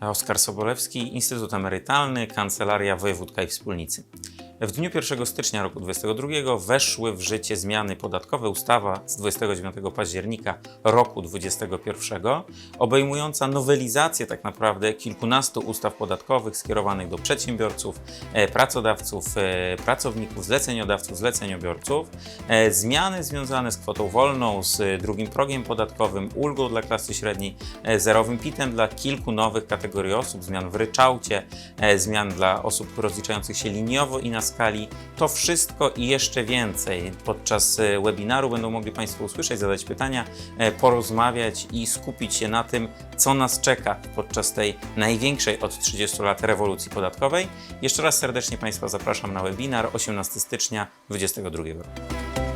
Oskar Sobolewski, Instytut Emerytalny, Kancelaria Wojewódka i Wspólnicy. W dniu 1 stycznia roku 2022 weszły w życie zmiany podatkowe ustawa z 29 października roku 2021 obejmująca nowelizację tak naprawdę kilkunastu ustaw podatkowych skierowanych do przedsiębiorców, e, pracodawców, e, pracowników, zleceniodawców, zleceniobiorców. E, Zmiany związane z kwotą wolną, z drugim progiem podatkowym, ulgą dla klasy średniej, zerowym PIT-em dla kilku nowych kategorii osób, zmian w ryczałcie, zmian dla osób rozliczających się liniowo i na skali. To wszystko i jeszcze więcej podczas e, webinaru będą mogli Państwo usłyszeć, zadać pytania, e, porozmawiać i skupić się na tym, co nas czeka podczas tej największej od 30 lat rewolucji podatkowej. Jeszcze raz serdecznie Państwa zapraszam na webinar 18 stycznia 2022 roku.